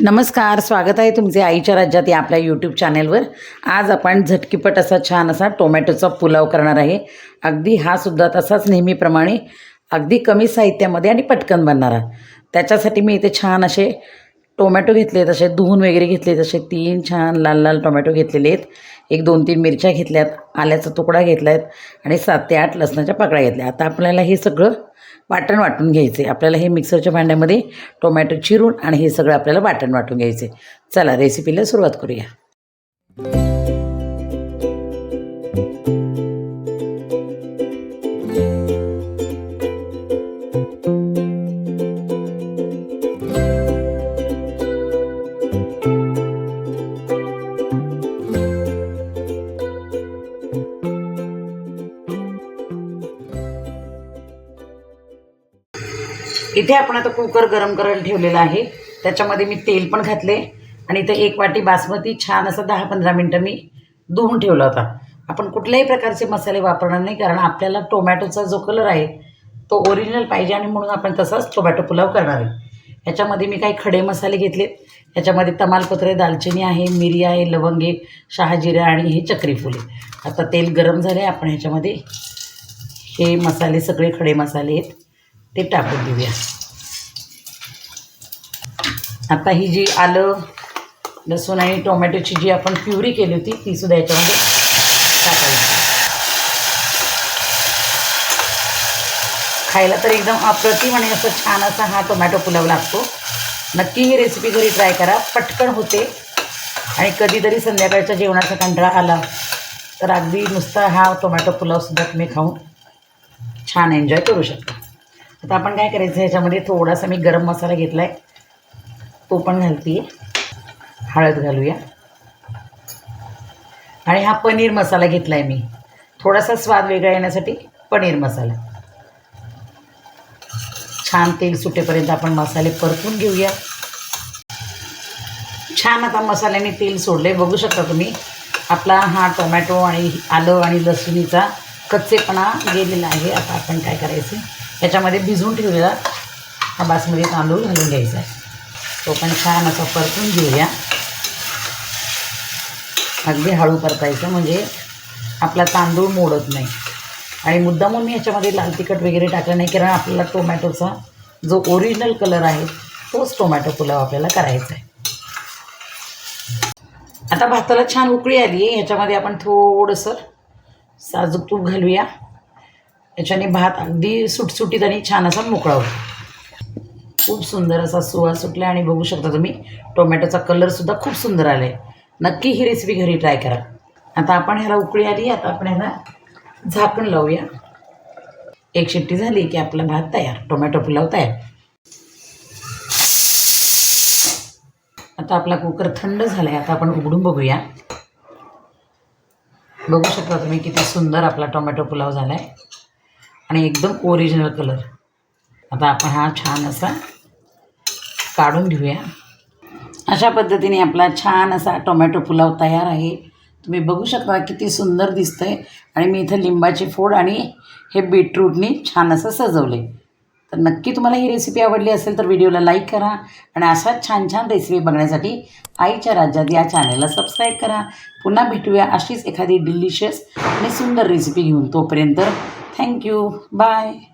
नमस्कार स्वागत आहे तुमचे आईच्या राज्यात या आपल्या यूट्यूब चॅनेलवर आज आपण झटकीपट असा छान असा टोमॅटोचा पुलाव करणार आहे. अगदी हा सुद्धा तसाच नेहमीप्रमाणे अगदी कमी साहित्यामध्ये आणि पटकन बनणारा त्याच्यासाठी मी इथे छान असे टोमॅटो घेतले तसे धुवून वगैरे घेतले तसे तीन छान लाल लाल टोमॅटो घेतलेले आहेत. एक दोन तीन मिरच्या घेतल्यात आल्याचा तुकडा घेतला आहेत आणि सात ते आठ लसणाच्या पाकळ्या घेतल्या. आता आपल्याला हे सगळं वाटण वाटून घ्यायचे आपल्याला हे मिक्सरच्या भांड्यामध्ये टोमॅटो चिरून आणि हे सगळं आपल्याला वाटण वाटून घ्यायचे चला रेसिपीला सुरुवात करूया. इथे आपण आता कुकर गरम करायला ठेवलेला आहे. त्याच्यामध्ये मी तेल पण घातले आणि इथं एक वाटी बासमती छान असं दहा पंधरा मिनटं मी धुवून ठेवला होता. आपण कुठल्याही प्रकारचे मसाले वापरणार नाही कारण आपल्याला टोमॅटोचा जो कलर आहे तो ओरिजिनल पाहिजे आणि म्हणून आपण तसाच टोमॅटो पुलाव करणार आहे. ह्याच्यामध्ये मी काही खडे मसाले घेतलेत ह्याच्यामध्ये तमालपत्रे दालचिनी आहे मिरी आहे लवंगे शहाजिरा आणि हे चक्रीफुले आता तेल गरम झाले आपण ह्याच्यामध्ये हे मसाले सगळे खडे मसाले आहेत. ते टाकून देऊया. आता ही जी आलं लसूण आणि टोमॅटोची जी आपण प्युरी केली होती ती सुद्धा याच्यामध्ये टाकायची. खायला तर एकदम अप्रतिम आणि असं छान असा हा टोमॅटो पुलाव लागतो. नक्की ही रेसिपी घरी ट्राय करा. पटकन होते. आणि कधीतरी संध्याकाळच्या जेवणाचा कंटाळा आला तर अगदी नुसता हा टोमॅटो पुलावसुद्धा तुम्ही खाऊन छान एन्जॉय करू शकता. आता आपण काय करायचं ह्याच्यामध्ये थोडासा मी गरम मसाला घेतला आहे तो पण घालते हळद घालूया. आणि हा पनीर मसाला घेतला आहे मी. थोडासा स्वाद वेगळा येण्यासाठी पनीर मसाला. छान तेल सुटेपर्यंत आपण मसाले परतून घेऊया. छान आता मसाल्याने तेल सोडले बघू शकता तुम्ही आपला हा टोमॅटो आणि आलं आणि लसुणीचा कच्चेपणा गेलेला आहे. आता आपण काय करायचं? ह्याच्यामध्ये भिजवून ठेवलेला हा बासमती तांदूळ घालून घ्यायचा आहे. तो पण छान असा परतून घेऊया. अगदी हळू परतायचं म्हणजे आपला तांदूळ मोडत नाही. आणि मुद्दामून मी ह्याच्यामध्ये लाल तिखट वगैरे टाकलं नाही कारण आपल्याला टोमॅटोचा जो ओरिजिनल कलर आहे तोच टोमॅटो पुलाव आपल्याला करायचा आहे. आता भाताला छान उकळी आली आहे. ह्याच्यामध्ये आपण थोडंसं साजूक तूप घालूया. याच्याने भात अगदी सुटसुटीत आणि छान असा मोकळा होतो. खूप सुंदर असा सुवास सुटला आणि बघू शकता तुम्ही टोमॅटोचा कलरसुद्धा खूप सुंदर आला आहे नक्की ही रेसिपी घरी ट्राय करा. आता आपण ह्याला उकळी आली आता आपण ह्याला झाकण लावूया. एक शिट्टी झाली की आपला भात तयार टोमॅटो पुलाव तयार. आता आपला कुकर थंड झाला आहे आता आपण उघडून बघूया. बघू शकता तुम्ही किती सुंदर आपला टोमॅटो पुलाव झाला आहे आणि एकदम ओरिजिनल कलर आता आपण हा छान असा काढून घेऊया. अशा पद्धतीने आपला छान असा टोमॅटो पुलाव तयार आहे. तुम्ही बघू शकता किती सुंदर दिसतं आहे आणि मी इथं लिंबाची फोड आणि हे बीटरूटनी छान असं सजवले तर नक्की तुम्हाला ही रेसिपी आवडली असेल तर व्हिडिओला लाईक करा आणि अशाच छान छान रेसिपी बघण्यासाठी आईच्या राज्यात या चॅनलला सबस्क्राईब करा. पुन्हा भेटूया अशीच एखादी डिलिशियस आणि सुंदर रेसिपी घेऊन. तोपर्यंत Thank you. Bye.